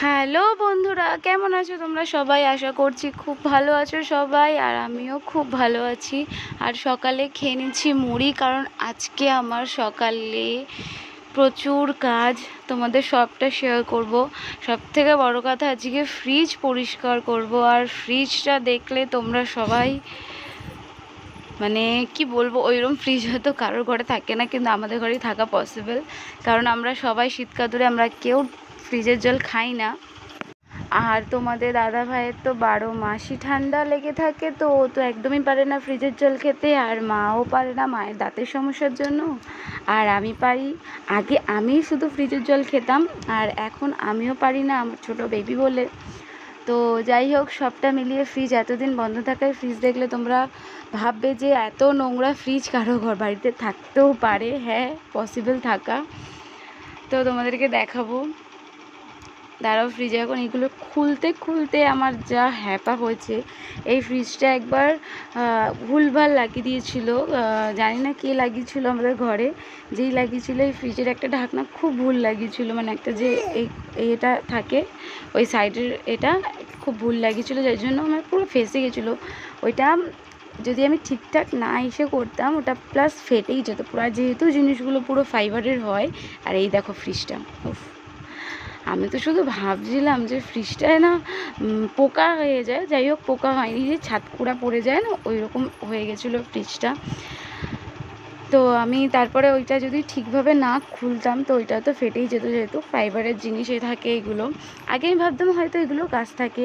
Hello বন্ধুরা, কেমন আছো তোমরা সবাই? আশা করছি খুব ভালো আছো সবাই, আর আমিও খুব ভালো আছি। আর সকালে খেয়ে নিচ্ছি মুড়ি, কারণ আজকে আমার সকালে প্রচুর কাজ। তোমাদের সবটা শেয়ার করব। সব থেকে বড় কথা, আজকে ফ্রিজ পরিষ্কার করব। আর ফ্রিজটা দেখলে তোমরা সবাই মানে কি বলব, ওইরকম ফ্রিজ হয়তো কারোর ঘরে থাকে না, কিন্তু আমাদের ঘরেই থাকা পসিবল কারণ আমরা সবাই শীতকাতুরে আমরা কেউ ফ্রিজের জল খাই না। আর তোমাদের দাদা ভাইয়ের তো বারো মাসই ঠান্ডা লেগে থাকে, তো ও তো একদমই পারে না ফ্রিজের জল খেতে, আর মাও পারে না মায়ের দাঁতের সমস্যার জন্য। আর আমি পারি, আগে আমি শুধু ফ্রিজের জল খেতাম, আর এখন আমিও পারি না আমার ছোট বেবি বলে। তো যাই হোক, সবটা মিলিয়ে ফ্রিজ এতদিন বন্ধ থাকায় ফ্রিজ দেখলে তোমরা ভাববে যে এত নোংরা ফ্রিজ কারও ঘর বাড়িতে থাকতেও পারে। হ্যাঁ পসিবল থাকা। তো তোমাদেরকে দেখাবো। দাঁড়াও ফ্রিজে এখন এগুলো খুলতে খুলতে আমার যা হ্যাপা হয়েছে। এই ফ্রিজটা একবার ভুলভাল লাগিয়ে দিয়েছিল। জানি না কে লাগিয়েছিল আমাদের ঘরে। যেই লাগিয়েছিল এই ফ্রিজের একটা ঢাকনা, খুব ভুল লাগিয়েছিল। মানে একটা যে এই, এটা থাকে, ওই সাইডের এটা, খুব ভুল লাগিয়েছিল। যার জন্য আমার পুরো ফেসে গেছিল। ওইটা যদি আমি ঠিকঠাক না এসে করতাম, ওটা প্লাস ফেটেই যেত। পুরো যেহেতু জিনিসগুলো পুরো ফাইবারের হয়। আর এই দেখো ফ্রিজটা আমি তো শুধু ভাবছিলাম যে ফ্রিজটায় না পোকা হয়ে যায়। যাই হোক, পোকা হয়নি, যে ছাতকুড়া পড়ে যায় না ওই রকম হয়ে গেছিল ফ্রিজটা তো আমি তারপরে ওইটা যদি ঠিকভাবে না খুলতাম, তো ওইটা তো ফেটেই যেত যেহেতু ফাইবারের জিনিসে থাকে এগুলো। আগে আমি ভাবতাম হয়তো এগুলো কাজ থাকে।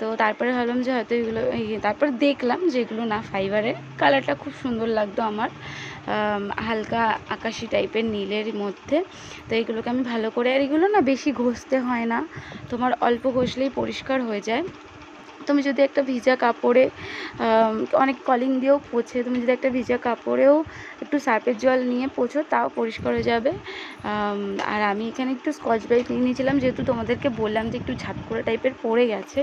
তো তারপরে ভাবলাম যে হয়তো এগুলো তারপর দেখলাম যে এগুলো না ফাইবারের কালারটা খুব সুন্দর লাগতো আমার। হালকা আকাশি টাইপের নীলের মধ্যে। তো এগুলোকে আমি ভালো করে, আর এগুলো না বেশি ঘষতে হয় না। তোমার অল্প ঘষলেই পরিষ্কার হয়ে যায়। তুমি যদি একটা ভিজা কাপড়ে অনেক কলিং দিয়েও পোছে তুমি যদি একটা ভিজা কাপড়েও একটু সার্পের জল নিয়ে পোছো তাও পরিষ্কার হয়ে যাবে। আর আমি এখানে একটু স্কচ ব্রাইট নিয়ে নিয়েছিলাম, যেহেতু তোমাদেরকে বললাম যে একটু ঝাপকোড়া টাইপের পড়ে গেছে,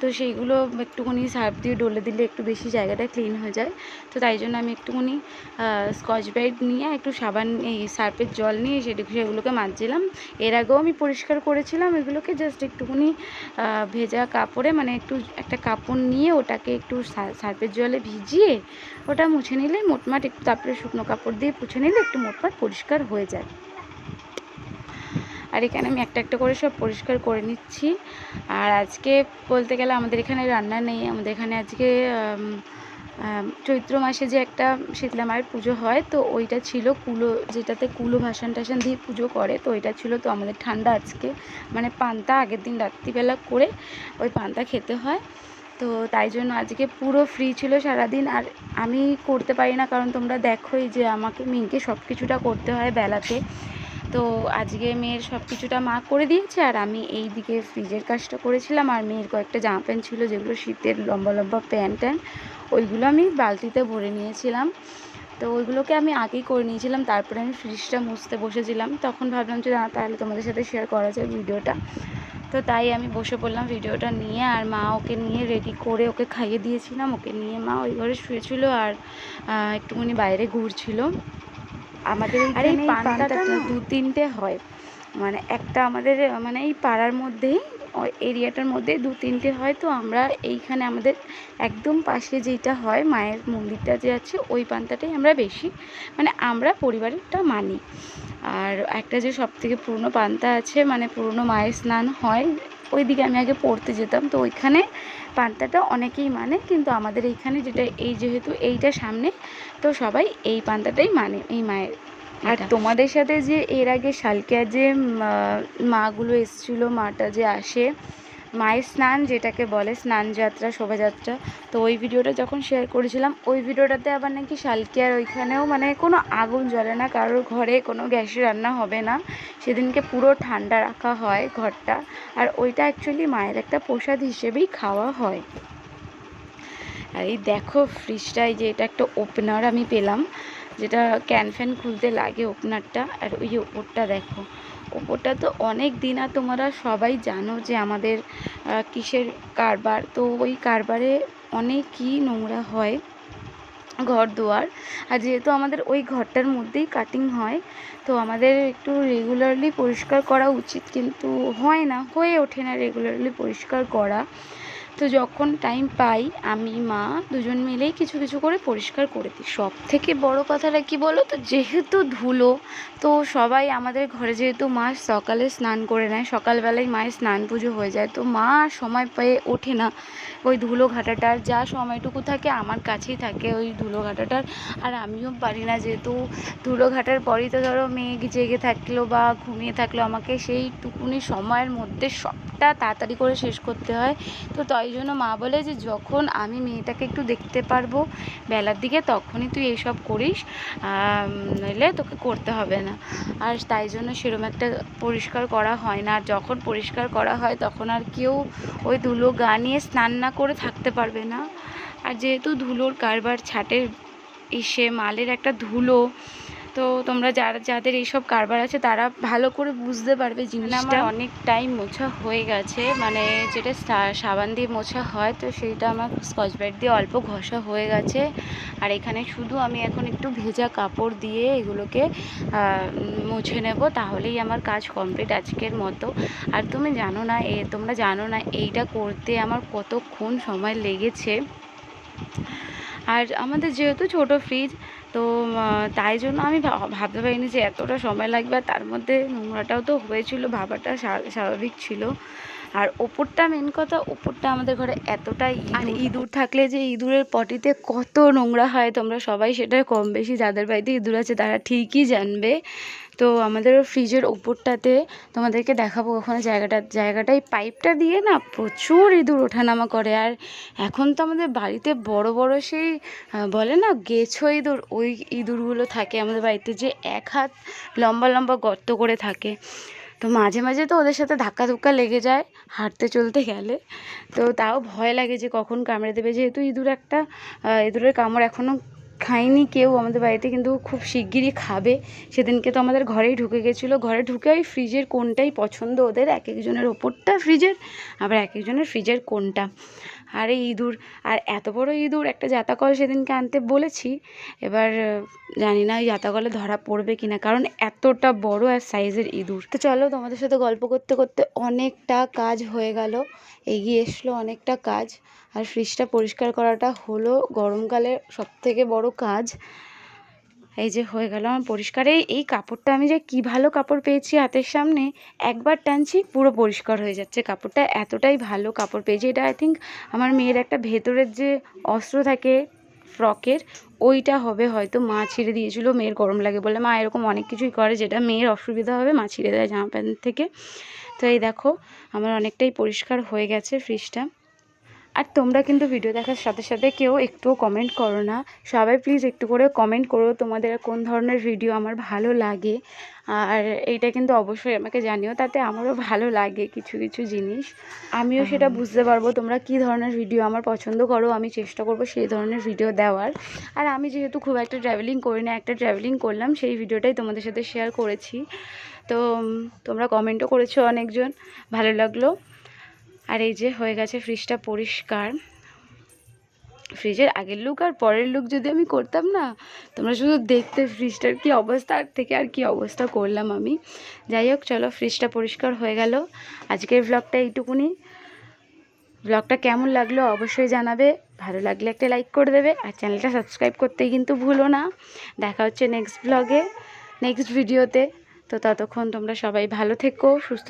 তো সেইগুলো একটুখানি সার্ফ দিয়ে ডলে দিলে একটু বেশি জায়গাটা ক্লিন হয়ে যায়। তো তাই জন্য আমি একটুখানি স্কচ ব্রাইট নিয়ে একটু সাবান, এই সার্ফের জল নিয়ে সেটি, সেগুলোকে মাজছিলাম। এর আগেও আমি পরিষ্কার করেছিলাম, এগুলোকে জাস্ট একটুখানি ভেজা কাপড়ে মানে একটু একটা কাপড় নিয়ে ওটাকে একটু সার্ফের জলে ভিজিয়ে ওটা মুছে নিলে মোটমাট একটু তারপরে শুকনো কাপড় দিয়ে পুছে নিলে একটু মোটমাট পরিষ্কার হয়ে যায়। আর এখানে আমি একটা একটা করে সব পরিষ্কার করে নিচ্ছি। আর আজকে বলতে গেলে আমাদের এখানে রান্না নেই, আমাদের এখানে আজকে চৈত্র মাসে যে একটা শীতলা মায়ের পুজো হয়, তো ওইটা ছিল কুলো, যেটাতে কুলো ভাসান টাসান দিয়ে পুজো করে, তো ওইটা ছিল তো আমাদের ঠান্ডা আজকে। মানে পান্তা আগের দিন রাত্রিবেলা করে ওই পান্তা খেতে হয়। তো তাই জন্য আজকে পুরো ফ্রি ছিল সারাদিন, আর আমি করতে পারি না, কারণ তোমরা দেখোই যে আমাকে, মিনকে সব কিছুটা করতে হয় বেলাতে। তো আজকে মেয়ের সব কিছুটা মা করে দিয়েছে, আর আমি এই দিকে ফ্রিজের কাজটা করেছিলাম, আর মেয়ের কয়েকটা জামা প্যান্ট ছিল, যেগুলো শীতের লম্বা লম্বা প্যান্ট ট্যান্ট ওইগুলো আমি বালতিতে ভরে নিয়েছিলাম। তো ওইগুলোকে আমি আগেই করে নিয়েছিলাম তারপরে আমি ফ্রিজটা মুছতে বসেছিলাম। তখন ভাবলাম যে না তাহলে তোমাদের সাথে শেয়ার করা যায় ভিডিওটা। তো তাই আমি বসে পড়লাম ভিডিওটা নিয়ে আর মা ওকে নিয়ে রেডি করে ওকে খাইয়ে দিয়েছিলাম। ওকে নিয়ে মা ওই ঘরে শুয়েছিল আর একটুখানি বাইরে ঘুরছিল। আমাদের এই পান্তাটা দু তিনটে হয়। মানে একটা আমাদের মানে এই পাড়ার মধ্যেই এরিয়াটার মধ্যে দু তিনটে হয় তো আমরা এইখানে আমাদের একদম পাশে যেটা হয় মায়ের মন্দিরটা যে আছে, ওই পান্তাটাই আমরা বেশি মানে আমরা পরিবারেরটা মানি। আর একটা যে সব থেকে পুরনো পান্তা আছে মানে পুরনো মায়ের স্নান হয় ওই দিকে আমি আগে পড়তে যেতাম, তো ওইখানে পান্তাটা অনেকেই মানে কিন্তু আমাদের এইখানে যেটা, এই যেহেতু এইটা সামনে, তো সবাই এই পান্তাটাই মানে এই মায়ের আর তোমাদের সাথে যে এর আগে শালকিয়া যে মাগুলো এসেছিল মাটা যে আসে মায়ের স্নান যেটাকে বলে স্নান যাত্রা শোভাযাত্রা তো ওই ভিডিওটা যখন শেয়ার করেছিলাম ওই ভিডিওটাতে আবার নাকি শালকিয়ার ওইখানেও মানে কোনো আগুন জ্বলে না কারোর ঘরে কোনো গ্যাসে রান্না হবে না। সেদিনকে পুরো ঠান্ডা রাখা হয় ঘরটা আর ওইটা অ্যাকচুয়ালি মায়ের একটা প্রসাদ হিসেবেই খাওয়া হয়। আর এই দেখো ফ্রিজটাই যে এটা একটা ওপেনার আমি পেলাম। যেটা ক্যান ফ্যান খুলতে লাগে ওপেনারটা, আর ওই ওপরটা দেখো। ওপরটা তো অনেক দিন আর তোমরা সবাই জানো যে আমাদের কিসের কারবার। তো ওই কারবারে অনেকই নোংরা হয় ঘর দুয়ার। আর যেহেতু আমাদের ওই ঘরটার মধ্যেই কাটিং হয়, তো আমাদের একটু রেগুলারলি পরিষ্কার করা উচিত। কিন্তু হয় না, হয়ে ওঠে না রেগুলারলি পরিষ্কার করা। তো যখন টাইম পাই, আমি, মা দুজন মিলেই কিছু কিছু করে পরিষ্কার করে দিই। সব থেকে বড় কথাটা কি বলো তো যেহেতু ধুলো, তো সবাই আমাদের ঘরে যেহেতু মা সকালে স্নান করে নেয়, সকালবেলায় মায়ের স্নান পুজো হয়ে যায়, তো মা সময় পেয়ে ওঠে না। ওই ধুলো ঘাটাটার যা সময়টুকু থাকে আমার কাছেই থাকে ওই ধুলো ঘাটাটার। আর আমিও পারি না যেহেতু ধুলো ঘাটার পরই তো ধরো মেয়ে জেগে থাকল বা ঘুমিয়ে থাকল, আমাকে সেইটুকুনি সময়ের মধ্যে সবটা তাড়াতাড়ি করে শেষ করতে হয়। তো তাই জন্য মা বলে যে যখন আমি মেয়েটাকে একটু দেখতে পারব বেলার দিকে, তখনই তুই এইসব করিস। নইলে তোকে করতে হবে না। আর তাই জন্য সেরকম একটা পরিষ্কার করা হয় না। আর যখন পরিষ্কার করা হয়, তখন আর কেউ ওই ধুলো গা নিয়ে স্নান না করে থাকতে পারবে না। আর যেহেতু ধুলোর কারবার, ছাটের ইসে, মালের একটা ধুলো তো তোমরা যারা যাদের এইসব কারবার আছে তারা ভালো করে বুঝতে পারবে জিনিসটা আমার অনেক টাইম মোছা হয়ে গেছে মানে যেটা সাবান দিয়ে মোছা হয় তো সেইটা আমার স্কচ ব্রাইট দিয়ে অল্প ঘষা হয়ে গেছে। আর এখানে শুধু আমি এখন একটু ভেজা কাপড় দিয়ে এগুলোকে মুছে নেব তাহলেই আমার কাজ কমপ্লিট আজকের মতো। আর তুমি জানো না এ তোমরা জানো না এইটা করতে আমার কতক্ষণ সময় লেগেছে। আর আমাদের যেহেতু ছোট ফ্রিজ তো তাই জন্য আমি ভাবতে পারিনি যে এতটা সময় লাগবে। আর তার মধ্যে নোংরাটাও তো হয়েছিল, ভাবাটা স্বাভাবিক ছিল। আর ওপরটা মেন কথা ওপরটা আমাদের ঘরে এতটাই আর ইঁদুর। থাকলে যে ইঁদুরের পটিতে কত নোংরা হয় তোমরা সবাই সেটা কম বেশি যাদের বাড়িতে ইঁদুর আছে তারা ঠিকই জানবে। তো আমাদের ফ্রিজের ওপরটাতে তোমাদেরকে দেখাবো ওখানে জায়গাটা জায়গাটায় পাইপটা দিয়ে না প্রচুর ইঁদুর ওঠানামা করে। আর এখন তো আমাদের বাড়িতে বড় বড় সেই বলে না গেছো ইঁদুর ওই ইঁদুরগুলো থাকে আমাদের বাড়িতে যে এক হাত লম্বা লম্বা গর্ত করে থাকে। তো মাঝে মাঝে তো ওদের সাথে ধাক্কা ধুক্কা লেগে যায় হাঁটতে চলতে গেলে। তো তাও ভয় লাগে যে কখন কামড়ে দেবে। যেহেতু ইঁদুর একটা ইঁদুরের কামড় এখনও খায়নি কেউ আমাদের বাড়িতে, কিন্তু খুব শিগগিরই খাবে। সেদিনকে তো আমাদের ঘরেই ঢুকে গেছিল। ঘরে ঢুকে ওই ফ্রিজের কোনটাই পছন্দ ওদের, এক একজনের ওপরটা ফ্রিজের, আবার এক একজনের ফ্রিজের কোনটা। আর এই ইঁদুর, আর এত বড় ইঁদুর একটা জাতাকল সেদিনকে আনতে বলেছি। এবার জানি না ওই জাতাকলে ধরা পড়বে কিনা, কারণ এতটা বড় আর সাইজের ইঁদুর। তো চলো তোমাদের সাথে গল্প করতে করতে অনেকটা কাজ হয়ে গেল, এগিয়ে এসলো অনেকটা কাজ। আর ফ্রিজটা পরিষ্কার করাটা হলো গরমকালে সব থেকে বড় কাজ। এই যে হয়ে গেল আমার পরিষ্কার। এই কাপড়টা আমি যে কি ভালো কাপড় পেয়েছি হাতের সামনে, একবার টানছি পুরো পরিষ্কার হয়ে যাচ্ছে কাপড়টা। এতটাই ভালো কাপড় পেয়েছি। এটা আই থিঙ্ক আমার মেয়ের একটা ভেতরের যে অস্ত্র থাকে ফ্রকের, ওইটা হবে হয়তো মা ছিঁড়ে দিয়েছিল, মেয়ের গরম লাগে বলে। মা এরকম অনেক কিছুই করে যেটা মেয়ের অসুবিধা হবে, মা ছিঁড়ে দেয় জামা প্যান্ট থেকে। তো এই দেখো, আমার অনেকটাই পরিষ্কার হয়ে গেছে ফ্রিজটা আর তোমরা কিন্তু ভিডিও দেখার সাথে সাথে কেউ একটুও কমেন্ট করো না। সবাই প্লিজ একটু করে কমেন্ট করো তোমাদের কোন ধরনের ভিডিও আমার ভালো লাগে। আর এইটা কিন্তু অবশ্যই আমাকে জানিও তাতে আমারও ভালো লাগে কিছু কিছু জিনিস। আমিও সেটা বুঝতে পারব তোমরা কী ধরনের ভিডিও আমার পছন্দ করো আমি চেষ্টা করব সেই ধরনের ভিডিও দেওয়ার। আর আমি যেহেতু খুব একটা ট্রাভেলিং করি না একটা ট্রাভেলিং করলাম সেই ভিডিওটাই তোমাদের সাথে শেয়ার করেছি। তো তোমরা কমেন্টও করেছ অনেকজন ভালো লাগল। আর এই যে হয়ে গেছে ফ্রিজটা পরিষ্কার। ফ্রিজের আগের লুক আর পরের লুক যদি আমি করতাম না, তোমরা শুধু দেখতে ফ্রিজটার কি অবস্থা, আর থেকে আর কি অবস্থা করলাম আমি। যাই হোক, চলো ফ্রিজটা পরিষ্কার হয়ে গেল। আজকের ব্লগটা এইটুকুনি। ব্লগটা কেমন লাগল অবশ্যই জানাবে। ভালো লাগলে একটা লাইক করে দেবে। আর চ্যানেলটা সাবস্ক্রাইব করতে কিন্তু ভুলো না। দেখা হচ্ছে নেক্সট ব্লগে নেক্সট ভিডিওতে তো ততক্ষণ তোমরা সবাই ভালো থেকো, সুস্থ